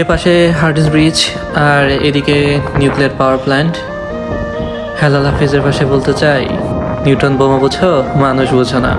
এ পাশে হার্ডিস ব্রিজ আর এদিকে নিউক্লিয়ার পাওয়ার প্ল্যান্ট হেলাল হাফিজের পাশে বলতে চাই, নিউটন বোমা বোঝো, মানুষ বোঝো না।